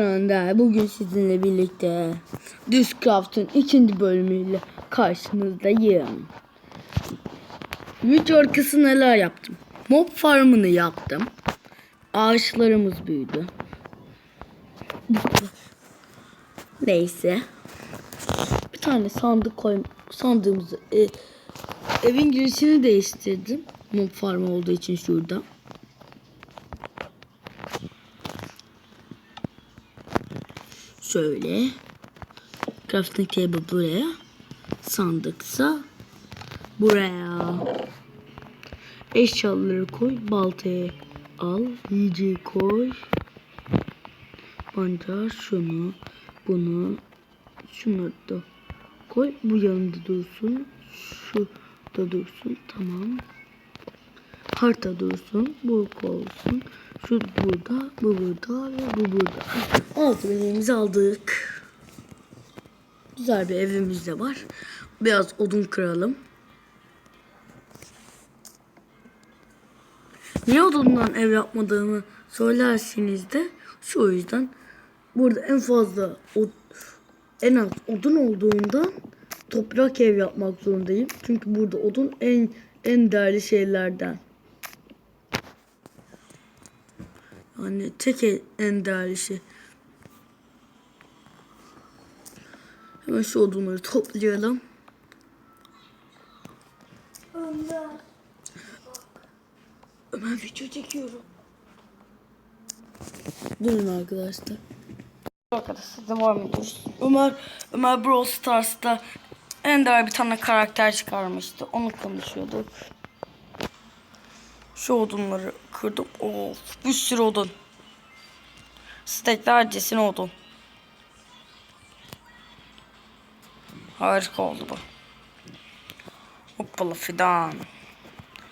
Önder bugün sizinle birlikte Discraft'ın ikinci bölümüyle karşınızdayım. Video arkası neler yaptım? Mob farmını yaptım. Ağaçlarımız büyüdü. Neyse. Bir tane sandık koy sandığımızı e, evin girişini değiştirdim. Mob farm olduğu için şurada. Şöyle. Crafting table buraya. Sandıksa buraya. Eşyaları koy. Baltayı al. Yiyeceği koy. Pancar şunu. Bunu. Şunu da koy. Bu yanında dursun. Şu da dursun. Tamam. Harita dursun. Bu olsun. Şu burada. Bu burada. Ve bu burada. Malzemelerimizi aldık. Güzel bir evimiz de var. Biraz odun kıralım. Niye odundan ev yapmadığımı söylerseniz de şu yüzden burada en fazla od, en az odun olduğundan toprak ev yapmak zorundayım. Çünkü burada odun en en değerli şeylerden. Yani tek en- en değerli şey. Hemen şu odunları toplayalım. Ömer video çekiyorum. Durun arkadaşlar. Arkadaşlar devam ediyoruz. Ömer, Ömer Brawl Stars'ta Ender bir tane karakter çıkarmıştı. Onu konuşuyorduk. Şu odunları kırdım. Of bir sürü odun. Steklercesine odun. Harika oldu bu. Hoppala fidan.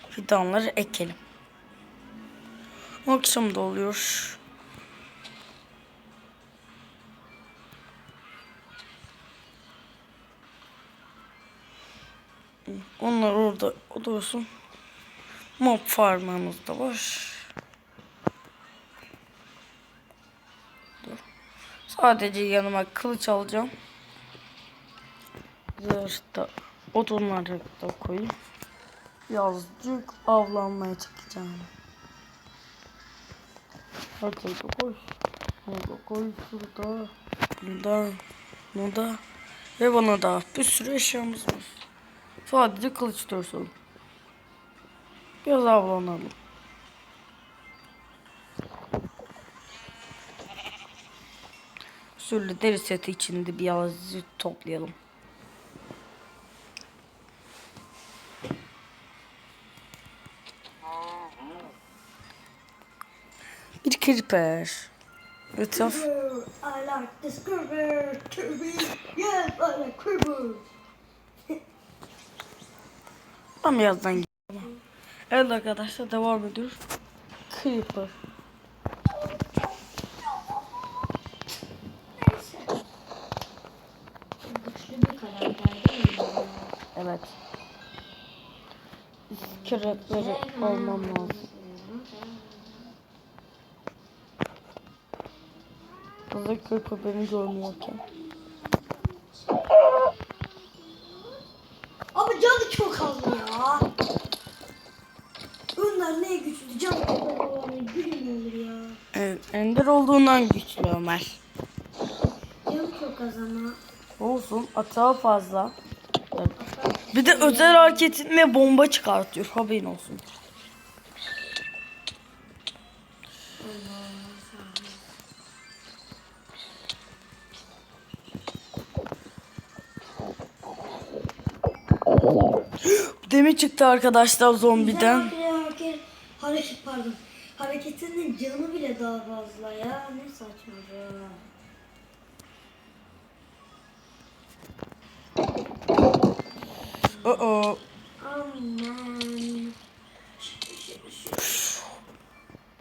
Fidanları ekelim. Akşam da oluyor. Onlar orada olursun. Mob farmımız da var. Sadece yanıma kılıç alacağım. Zırhta odunları da koyayım. Birazcık avlanmaya çıkacağım. Da koy. Bunu da koy. Şurada. Bunda. Bunda. Ve bana da bir sürü eşyamız var. Sadece kılıç dursun. Biraz avlanalım. Sürü deri seti içinde birazcık toplayalım. Bir creeper. Etraf. I like this creeper to be. Yes, I like creeper. Ben birazdan gidiyorum. Evet arkadaşlar devam ediyoruz. Creeper. Güçlü bir karakter değil mi? Evet. Creeper'ı olmam lazım. Creeper beni görmüyorken. Abi canı çok az ya. Önder ne güçlü canı çok az olanı bilmiyordur ya. Evet, Ender olduğundan güçlü Ömer. Canı çok az ama. Olsun atağı fazla. Bir de özel hareketinle bomba çıkartıyor. Haberin olsun. Demir çıktı arkadaşlar zombiden. Hareket, hareket pardon. Hareketinin canı bile daha fazla ya. Ne saçma ya. Oo. Aman.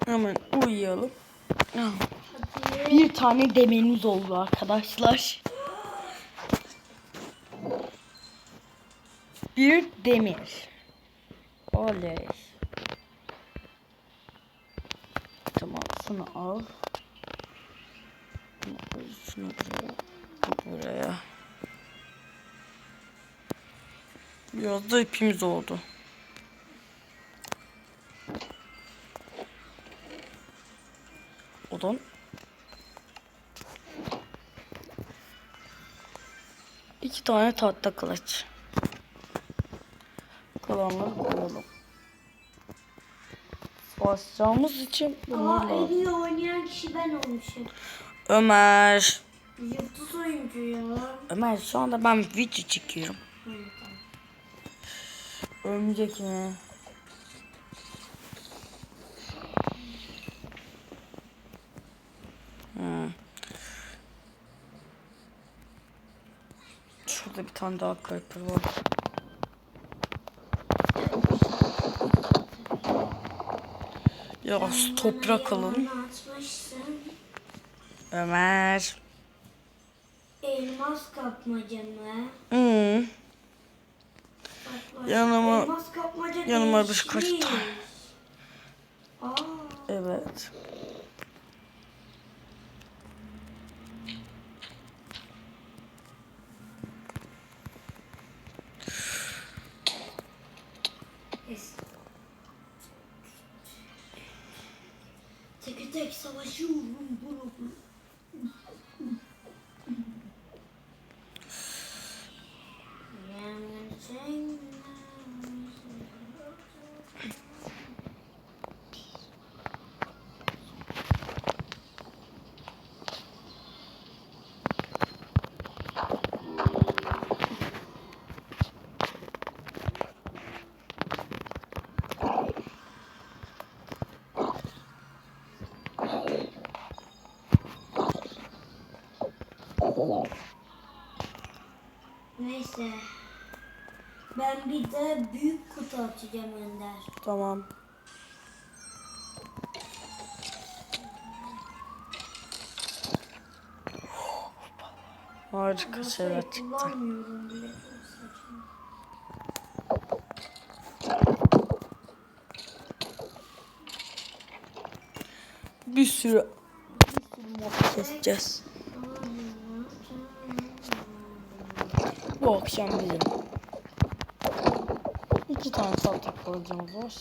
Hemen uyuyalım. Bir tane demirimiz oldu arkadaşlar. Bir demir. Oley. Tamam şunu al. Şunu buraya. bu Buraya. Biraz da ipimiz oldu. Odan. İki tane tahta kılıç. Kalanları koyalım. Basacağımız için bunlar Aa en iyi oynayan kişi ben olmuşum. Ömer. Yıldız oyuncu ya. Ömer şu anda ben video çekiyorum. Ölmeyecek mi? Hmm. Şurada bir tane daha creeper var. Ya toprak atmışsın. Ömer. Elmas kapmaca mı? Hmm. Yanıma- yanıma bir değişmiş. kaç tane. Aa, Evet. Tek tek savaşıyorum bunu. Neyse. Ben bir de büyük kutu açacağım Önder. Tamam. Harika şeyler çıktı. Bir sürü bir sürü mob keseceğiz. Bu akşam bizim. İki tane salata kılıcımız var.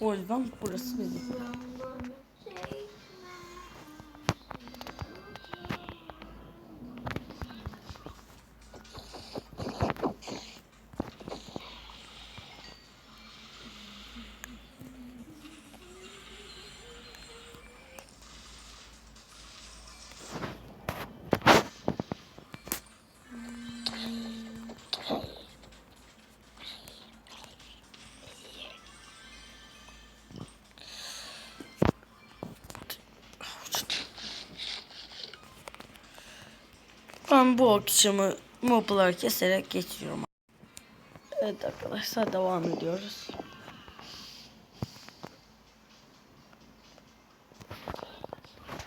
O yüzden burası bizim. Bu akşamı mobları keserek geçiriyorum. Evet arkadaşlar devam ediyoruz.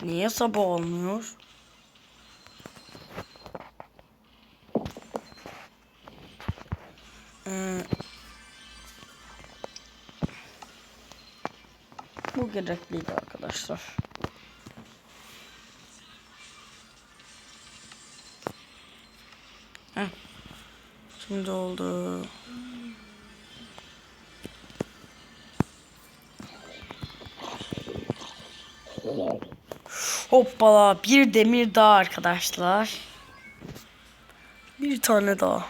Niye sabah olmuyor? Ee, bu gerekliydi arkadaşlar. Şimdi oldu. Hoppala bir demir daha arkadaşlar. Bir tane daha.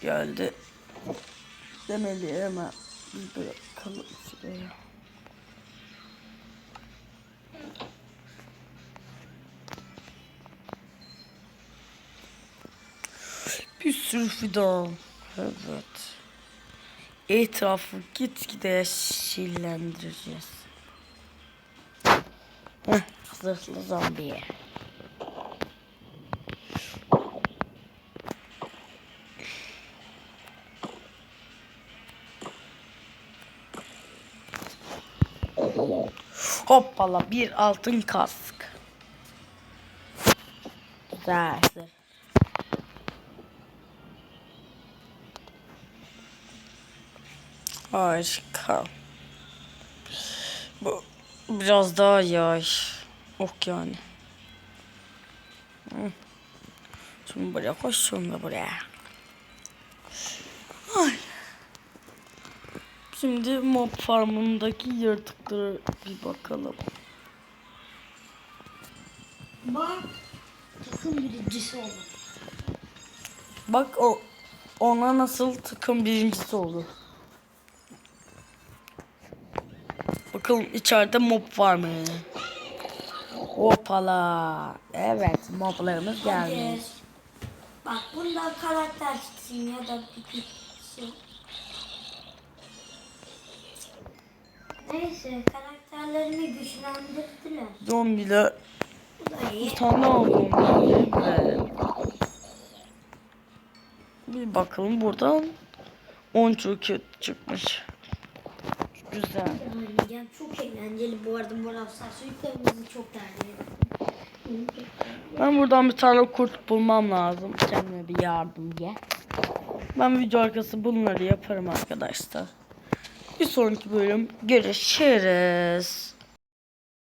Geldi. Demeli hemen bırakalım şuraya. Fidan. Evet. Etrafı gitgide yeşillendireceğiz. Heh, zırhlı zombiye. Hoppala bir altın kask. Güzel. Harika. Biraz daha yavaş. Ok yani. Şunu buraya koş, da buraya. Ay. Şimdi mob farmındaki yaratıklara bir bakalım. Bak takım birincisi oldu. Bak o ona nasıl takım birincisi oldu. Bakalım içeride mob var mı? Hoppala. Evet moblarımız gelmiş. Hadi. Bak bunda karakter çıksın ya da bir şey. Neyse karakterlerimi güçlendirdiler. Zombiler Bu da iyi. bir bakalım buradan 10 kötü çıkmış. Güzel. Yani ya çok eğlenceli bu arada Stars çocuklarımızı çok tercih ederim. Ben buradan bir tane kurt bulmam lazım. Kendime bir yardım gel. Ben video arkası bunları yaparım arkadaşlar. Bir sonraki bölüm görüşürüz.